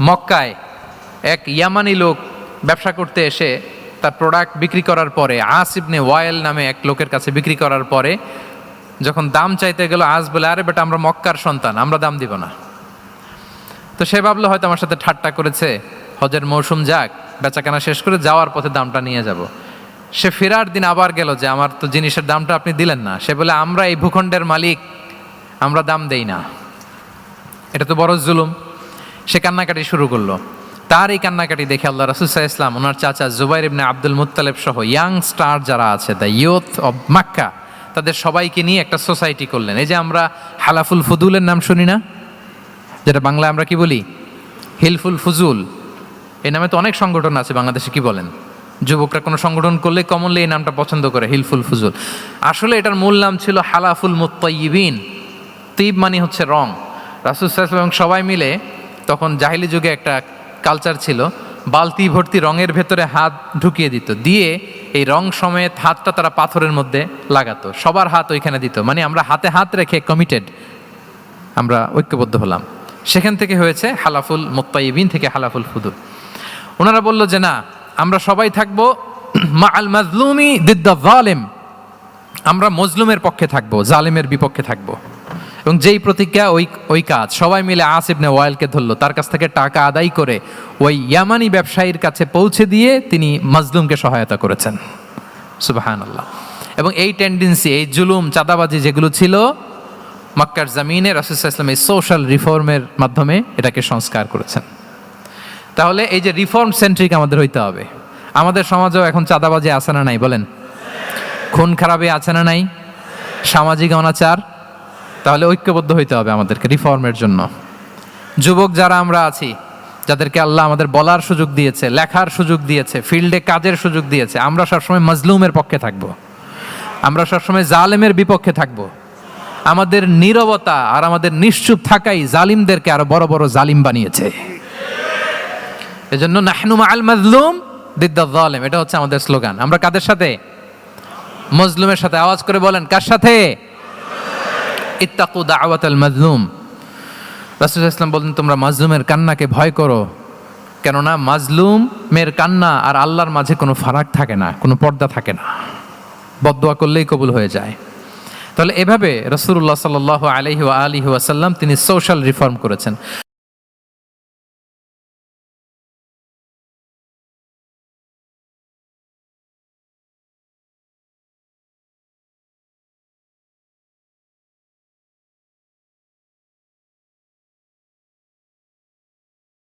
মক্কায় এক ইয়ামানি লোক ব্যবসা করতে এসে তার প্রোডাক্ট বিক্রি করার পরে, আস ইবনে ওয়াইল নামে এক লোকের কাছে বিক্রি করার পরে, যখন দাম চাইতে গেল আজ বলে, আরে বেটা, আমরা মক্কার সন্তান, আমরা দাম দিব না। তো সে ভাবলো, হয়তো আমার সাথে ঠাট্টা করেছে, হজের মৌসুম যাক, বেচাকেনা শেষ করে যাওয়ার পথে দামটা নিয়ে যাব। সে ফেরার দিন আবার গেল যে, আমার তো জিনিসের দামটা আপনি দিলেন না। সে বলে, আমরা এই ভূখণ্ডের মালিক, আমরা দাম দেই না। এটা তো বড় জুলুম। সে কান্নাকাটি শুরু করল। তার এই কান্নাকাটি দেখে আল্লাহ রাসুসাহ ইসলাম ওনার চাচা জুবাইর ইবনে আব্দুল মুত্তালেব সহ ইয়াং স্টার যারা আছে, দ্য ইয়ুথ অব মাক্কা, তাদের সবাইকে নিয়ে একটা সোসাইটি করলেন। এই যে আমরা হালাফুল ফুদুলের নাম শুনি না? যেটা বাংলায় আমরা কি বলি? হিলফুল ফুজুল। এই নামে তো অনেক সংগঠন আছে বাংলাদেশে, কি বলেন? যুবকরা কোনো সংগঠন করলে কমনলি এই নামটা পছন্দ করে, হিলফুল ফুজুল। আসলে এটার মূল নাম ছিল হালাফুল মুত্তাইবিন তিব মানে হচ্ছে রং। রাসুল এবং সবাই মিলে তখন জাহিলি যুগে একটা কালচার ছিল, বালতি ভর্তি রঙের ভেতরে হাত ঢুকিয়ে দিত, দিয়ে এই রং সমেত হাতটা তারা পাথরের মধ্যে লাগাতো, সবার হাত ওইখানে দিত মানে আমরা হাতে হাত রেখে কমিটেড আমরা ঐক্যবদ্ধ হলাম। সেখান থেকে হয়েছে হালাফুল মোত্তাইবিন থেকে হালাফুল ফুদুল ওনারা বলল যে না, আমরা সবাই থাকব মা আল মাজলুমি দিদ্দা জালেম, আমরা মজলুমের পক্ষে থাকব, জালেমের বিপক্ষে থাকব। এবং যেই প্রতিজ্ঞা, ওই ওই কাজ, সবাই মিলে আসিবনে ওয়াইলকে ধরলো। তার কাছ থেকে টাকা আদায় করে ওই ইয়ামানি ব্যবসায়ীর কাছে পৌঁছে দিয়ে তিনি মজলুমকে সহায়তা করেছেন। সুবাহান আল্লাহ এবং এই টেন্ডেন্সি এই জুলুম, চাঁদাবাজি যেগুলো ছিল, মক্কার জামিনে ইসলাম এই সোশ্যাল রিফর্মের মাধ্যমে এটাকে সংস্কার করেছেন। তাহলে এই যে রিফর্ম সেন্ট্রিক আমাদের হইতে হবে। আমাদের সমাজেও এখন চাঁদাবাজি আছে না নাই, বলেন? খুন খারাপে আছে না নাই? সামাজিক অনাচার? তাহলে ঐক্যবদ্ধ হইতে হবে আমাদেরকে রিফর্মের জন্য। যুবক যারা আমরা আছি, যাদেরকে আল্লাহ আমাদের বলার সুযোগ দিয়েছে, লেখার সুযোগ দিয়েছে, ফিল্ডে কাজের সুযোগ দিয়েছে, আমরা সবসময় মজলুমের পক্ষে থাকব। আমরা সবসময় জালেমের বিপক্ষে থাকব। আমাদের নীরবতা আর আমাদের নিশ্চুপ থাকাই জালিমদেরকে আরও বড় বড় জালিম বানিয়েছে। এজন্য নাহনু আল মাজলুম দিদ্দা জালেম, এটা হচ্ছে আমাদের স্লোগান। আমরা কাদের সাথে? মজলুমের সাথে। আওয়াজ করে বলেন, কার সাথে? ইত্তাকু দাওয়াত আল মাজলুম। রাসুল ইসলাম বলেন তোমরা মাজলুমের কান্নাকে ভয় করো। কেননা মাজলুমের কান্না আর আল্লাহর মাঝে কোনো ফারাক থাকে না, কোনো পর্দা থাকে না। বদোয়া করলেই কবুল হয়ে যায়। তাহলে এভাবে রসুল্লাহ সাল আলহি আলহি ওয়াসাল্লাম তিনি সোশ্যাল রিফর্ম করেছেন।